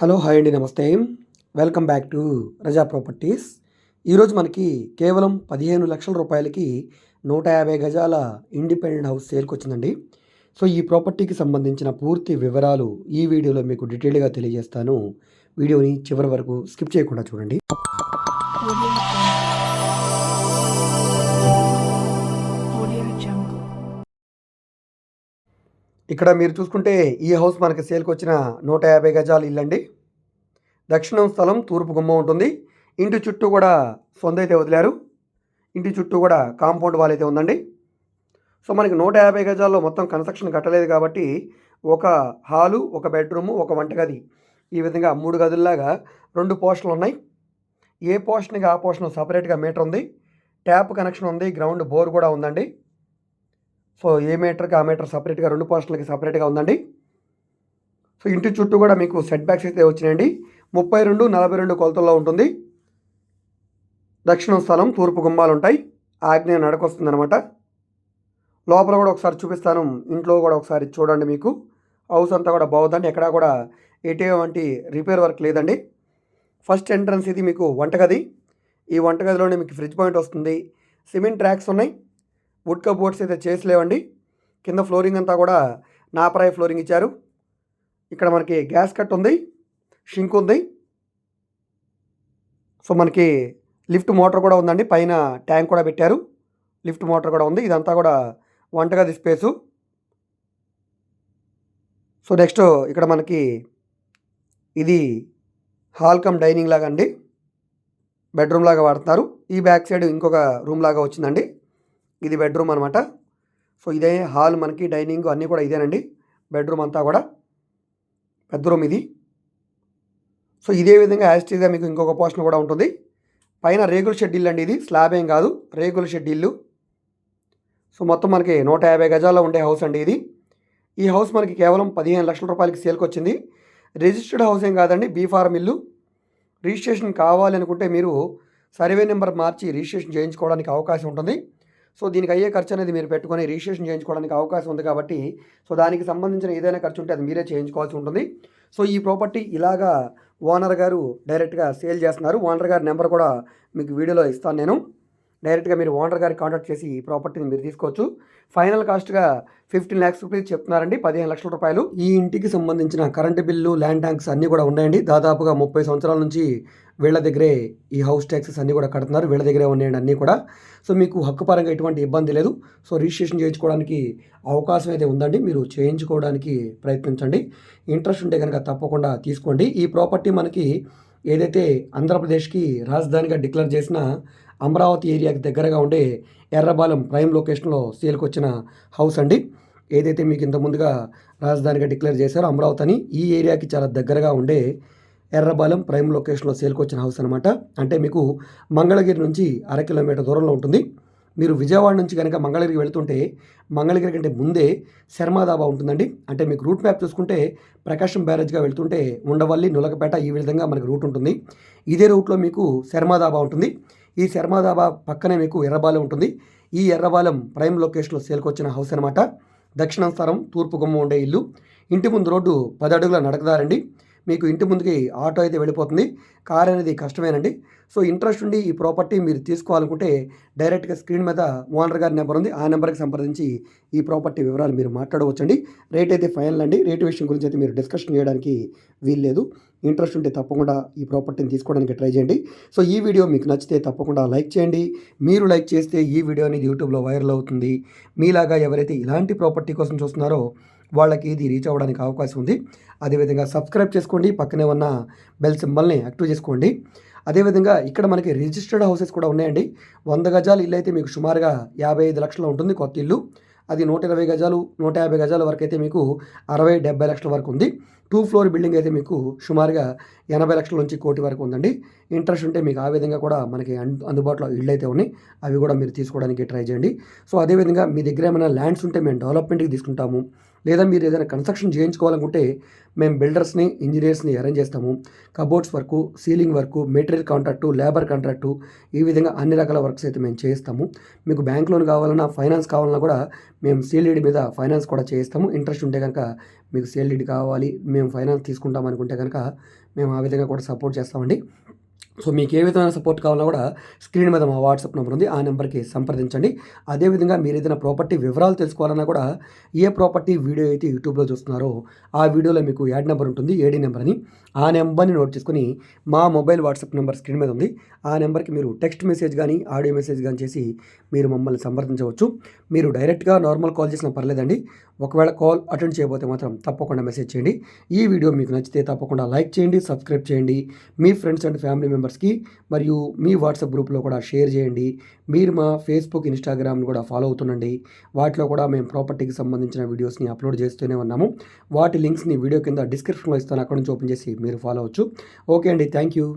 Hello hi అండి నమస్తే. Welcome back to Raza properties. ఈరోజు మనకి కేవలం పదిహేను లక్షల రూపాయలకి నూట యాభై గజాల ఇండిపెండెంట్ హౌస్ సేల్కి వచ్చిందండి. సో ఈ ప్రాపర్టీకి సంబంధించిన పూర్తి వివరాలు ఈ వీడియోలో మీకు డీటెయిల్గా తెలియజేస్తాను. వీడియోని చివరి వరకు స్కిప్ చేయకుండా చూడండి. ఇక్కడ మీరు చూసుకుంటే ఈ హౌస్ మనకి సేల్కి వచ్చిన నూట యాభై గజాల ఇల్లండి. దక్షిణం స్థలం తూర్పు గుమ్మం ఉంటుంది. ఇంటి చుట్టూ కూడా సొంత అయితే వదిలారు. ఇంటి చుట్టూ కూడా కాంపౌండ్ వాల్ అయితే ఉందండి. సో మనకి నూట యాభై గజాల్లో మొత్తం కన్స్ట్రక్షన్ కట్టలేదు కాబట్టి ఒక హాలు ఒక బెడ్రూము ఒక వంటగది ఈ విధంగా మూడు గదుల్లాగా రెండు పోర్షన్లు ఉన్నాయి. ఏ పోర్షన్కి ఆ పోర్షన్ సపరేట్గా మీటర్ ఉంది. ట్యాప్ కనెక్షన్ ఉంది. గ్రౌండ్ బోర్ కూడా ఉందండి. సో ఏ మీటర్కి ఆ మీటర్ సపరేట్గా రెండు పోస్టులకి సపరేట్గా ఉందండి? సో ఇంటి చుట్టూ కూడా మీకు సెట్ బ్యాక్స్ అయితే వచ్చినాయండి. ముప్పై రెండు నలభై రెండు కొలతల్లో ఉంటుంది. దక్షిణం స్థలం తూర్పు గుమ్మాలు ఉంటాయి. ఆగ్నేయ నడకొస్తుంది అనమాట లోపల కూడా ఒకసారి చూపిస్తాను. ఇంట్లో కూడా ఒకసారి చూడండి మీకు. హౌస్ అంతా కూడా బాగుందండి. ఎక్కడా కూడా ఎటువంటి రిపేర్ వర్క్ లేదండి. ఫస్ట్ ఎంట్రన్స్ ఇది మీకు వంటగది. ఈ వంటగదిలోనే మీకు ఫ్రిడ్జ్ పాయింట్ వస్తుంది. సిమెంట్ ట్రాక్స్ ఉన్నాయి. వుడ్ కబోర్డ్స్ అయితే చేసలేవండి. కింద ఫ్లోరింగ్ అంతా కూడా నాపరాయి ఫ్లోరింగ్ ఇచ్చారు. ఇక్కడ మనకి గ్యాస్ కట్ ఉంది షింక్ ఉంది. సో మనకి లిఫ్ట్ మోటార్ కూడా ఉందండి. పైన ట్యాంక్ కూడా పెట్టారు. లిఫ్ట్ మోటార్ కూడా ఉంది. ఇదంతా కూడా వంటగది స్పేసు. సో నెక్స్ట్ ఇక్కడ మనకి ఇది హాల్ కమ్ డైనింగ్ లాగా అండి. బెడ్రూమ్ లాగా వాడుతున్నారు. ఈ బ్యాక్ సైడ్ ఇంకొక రూమ్ లాగా వచ్చిందండి. ఇది బెడ్రూమ్ అనమాట సో ఇదే హాల్ మనకి డైనింగ్ అన్నీ కూడా ఇదేనండి. బెడ్రూమ్ అంతా కూడా. పెద్ద రూమ్ ఇది. సో ఇదే విధంగా యాస్టీగా మీకు ఇంకొక పోర్షన్ కూడా ఉంటుంది. పైన రేగుల షెడ్యూల్ అండి ఇది. స్లాబ్ ఏం కాదు. రేగుల షెడ్యూల్లు సో మొత్తం మనకి నూట యాభై గజాల్లో ఉండే హౌస్ అండి ఇది. ఈ హౌస్ మనకి కేవలం పదిహేను లక్షల రూపాయలకి సేల్కి వచ్చింది. రిజిస్టర్డ్ హౌస్ ఏం కాదండి. బీ ఫార్మ్ ఇల్లు. రిజిస్ట్రేషన్ కావాలి అనుకుంటే మీరు సర్వే నెంబర్ మార్చి రిజిస్ట్రేషన్ చేయించుకోవడానికి అవకాశం ఉంటుంది. సో దీనికి అయ్యే ఖర్చు అనేది మీరు పెట్టుకొని రిజిస్ట్రేషన్ చేయించుకోవడానికి అవకాశం ఉంది కాబట్టి సో దానికి సంబంధించిన ఏదైనా ఖర్చు ఉంటే అది మీరే చేయించుకోవాల్సి ఉంటుంది. సో ఈ ప్రాపర్టీ ఇలాగా ఓనర్ గారు డైరెక్ట్గా సేల్ చేస్తున్నారు. ఓనర్ గారి నెంబర్ కూడా మీకు వీడియోలో ఇస్తాను నేను. డైరెక్ట్గా మీరు ఓనర్ గారికి కాంటాక్ట్ చేసి ఈ ప్రాపర్టీని మీరు తీసుకోవచ్చు. ఫైనల్ కాస్ట్గా ఫిఫ్టీన్ ల్యాక్స్ రూపీస్ చెప్తున్నారండి. పదిహేను లక్షల రూపాయలు. ఈ ఇంటికి సంబంధించిన కరెంటు బిల్లు ల్యాండ్ ట్యాంక్స్ అన్నీ కూడా ఉన్నాయండి. దాదాపుగా ముప్పై సంవత్సరాల నుంచి వీళ్ళ దగ్గరే ఈ హౌస్ ట్యాక్సెస్ అన్నీ కూడా కడుతున్నారు. వీళ్ళ దగ్గరే ఉన్నాయండి అన్నీ కూడా. సో మీకు హక్కుపరంగా ఎటువంటి ఇబ్బంది లేదు. సో రిజిస్ట్రేషన్ చేయించుకోవడానికి అవకాశం అయితే ఉందండి. మీరు చేయించుకోవడానికి ప్రయత్నించండి. ఇంట్రెస్ట్ ఉంటే కనుక తప్పకుండా తీసుకోండి. ఈ ప్రాపర్టీ మనకి ఏదైతే ఆంధ్రప్రదేశ్కి రాజధానిగా డిక్లేర్ చేసిన అమరావతి ఏరియాకి దగ్గరగా ఉండే ఎర్రబాలెం ప్రైమ్ లొకేషన్లో సేల్కి వచ్చిన హౌస్ అండి. ఏదైతే మీకు ఇంత ముందుగా రాజధానిగా డిక్లేర్ చేశారో అమరావతి అని ఈ ఏరియాకి చాలా దగ్గరగా ఉండే ఎర్రబాలెం ప్రైమ్ లొకేషన్లో సేల్కి వచ్చిన హౌస్ అనమాట అంటే మీకు మంగళగిరి నుంచి అర కిలోమీటర్ దూరంలో ఉంటుంది. మీరు విజయవాడ నుంచి కనుక మంగళగిరికి వెళ్తుంటే మంగళగిరి కంటే ముందే శర్మాదాబా ఉంటుందండి. అంటే మీకు రూట్ మ్యాప్ చూసుకుంటే ప్రకాశం బ్యారేజ్గా వెళ్తుంటే ఉండవల్లి నులకపేట ఈ విధంగా మనకి రూట్ ఉంటుంది. ఇదే రూట్లో మీకు శర్మాదాబా ఉంటుంది. ఈ శర్మాదాబా పక్కనే మీకు ఎర్రబాలెం ఉంటుంది. ఈ ఎర్రబాలెం ప్రైమ్ లొకేషన్లో సేల్కొచ్చిన హౌస్ అనమాట దక్షిణాంతరం స్థలం తూర్పు గుమ్మ ఉండే ఇల్లు. ఇంటి ముందు రోడ్డు పది అడుగుల నడకదారండి. మీకు ఇంటి ముందుకి ఆటో అయితే వెళ్ళిపోతుంది. కార్ అనేది కష్టమేనండి. సో ఇంట్రెస్ట్ ఉండి ఈ ప్రాపర్టీ మీరు తీసుకోవాలనుకుంటే డైరెక్ట్గా స్క్రీన్ మీద ఓనర్ గారి నెంబర్ ఉంది. ఆ నెంబర్కి సంప్రదించి ఈ ప్రాపర్టీ వివరాలు మీరు మాట్లాడవచ్చండి. రేట్ అయితే ఫైనల్ అండి. రేట్ విషయం గురించి అయితే మీరు డిస్కషన్ చేయడానికి వీల్లేదు. ఇంట్రెస్ట్ ఉంటే తప్పకుండా ఈ ప్రాపర్టీని తీసుకోవడానికి ట్రై చేయండి. సో ఈ వీడియో మీకు నచ్చితే తప్పకుండా లైక్ చేయండి. మీరు లైక్ చేస్తే ఈ వీడియో అనేది యూట్యూబ్లో వైరల్ అవుతుంది. మీలాగా ఎవరైతే ఇలాంటి ప్రాపర్టీ కోసం చూస్తున్నారో వాళ్ళకి ఇది రీచ్ అవ్వడానికి అవకాశం ఉంది. అదేవిధంగా సబ్స్క్రైబ్ చేసుకోండి. పక్కనే ఉన్న బెల్ సింబల్ని యాక్టివ్ చేసుకోండి. అదేవిధంగా ఇక్కడ మనకి రిజిస్టర్డ్ హౌసెస్ కూడా ఉన్నాయండి. వంద గజాలు ఇల్లు అయితే మీకు సుమారుగా యాభై ఐదు లక్షలు ఉంటుంది కొత్త ఇల్లు. అది నూట ఇరవై గజాలు నూట యాభై గజాల వరకు అయితే మీకు అరవై డెబ్బై లక్షల వరకు ఉంది. టూ ఫ్లోర్ బిల్డింగ్ అయితే మీకు సుమారుగా ఎనభై లక్షల నుంచి కోటి వరకు ఉందండి. ఇంట్రెస్ట్ ఉంటే మీకు ఆ విధంగా కూడా మనకి అందుబాటులో ఇళ్ళు అయితే ఉన్నాయి. అవి కూడా మీరు తీసుకోవడానికి ట్రై చేయండి. సో అదేవిధంగా మీ దగ్గర ఏమైనా ల్యాండ్స్ ఉంటే మేము డెవలప్మెంట్కి తీసుకుంటాము. లేదా మీరు ఏదైనా కన్స్ట్రక్షన్ చేయించుకోవాలనుకుంటే మేము బిల్డర్స్ని ఇంజనీర్స్ని అరేంజ్ చేస్తాము. Cupboards work ceiling work material contract labour contract ఈ విధంగా అన్ని రకాల వర్క్స్ అయితే మేము చేయిస్తాము. మీకు బ్యాంక్ లోన్ కావాలన్నా ఫైనాన్స్ కావాలన్నా కూడా మేము సేల్డీడ్ మీద ఫైనాన్స్ కూడా చేయిస్తాము. ఇంట్రెస్ట్ ఉంటే కనుక మీకు సేల్డీడ్ కావాలి మేము ఫైనాన్స్ తీసుకుంటాం అనుకుంటే కనుక మేము ఆ విధంగా కూడా సపోర్ట్ చేస్తామండి. సో మీకు ఏ విధమైన సపోర్ట్ కావాలన్నా కూడా స్క్రీన్ మీద మా వాట్సాప్ నెంబర్ ఉంది. ఆ నెంబర్కి సంప్రదించండి. అదేవిధంగా మీరు ఏదైనా ప్రాపర్టీ వివరాలు తెలుసుకోవాలన్నా కూడా ఏ ప్రాపర్టీ వీడియో అయితే యూట్యూబ్లో చూస్తున్నారో ఆ వీడియోలో మీకు యాడ్ నెంబర్ ఉంటుంది ఏడీ నెంబర్ అని. ఆ నెంబర్ని నోట్ చేసుకుని మా మొబైల్ వాట్సాప్ నెంబర్ స్క్రీన్ మీద ఉంది. ఆ నెంబర్కి మీరు టెక్స్ట్ మెసేజ్ కానీ ఆడియో మెసేజ్ కానీ చేసి మీరు మమ్మల్ని సంప్రదించవచ్చు. మీరు డైరెక్ట్గా నార్మల్ కాల్ చేసినా పర్లేదండి. ఒకవేళ కాల్ అటెండ్ చేయబోతే మాత్రం తప్పకుండా మెసేజ్ చేయండి. ఈ వీడియో మీకు నచ్చితే తప్పకుండా లైక్ చేయండి సబ్స్క్రైబ్ చేయండి. మీ ఫ్రెండ్స్ అండ్ ఫ్యామిలీ మెంబర్స్ మెంబర్స్కి మరియు మీ వాట్సాప్ గ్రూప్లో కూడా షేర్ చేయండి. మీరు మా ఫేస్బుక్ ఇన్స్టాగ్రామ్ని కూడా ఫాలో అవుతుండండి. వాటిలో కూడా మేము ప్రాపర్టీకి సంబంధించిన వీడియోస్ని అప్లోడ్ చేస్తూనే ఉన్నాము. వాటి లింక్స్ని వీడియో కింద డిస్క్రిప్షన్లో ఇస్తాను. అక్కడ నుంచి ఓపెన్ చేసి మీరు ఫాలో అవచ్చు ఓకే అండి. Thank you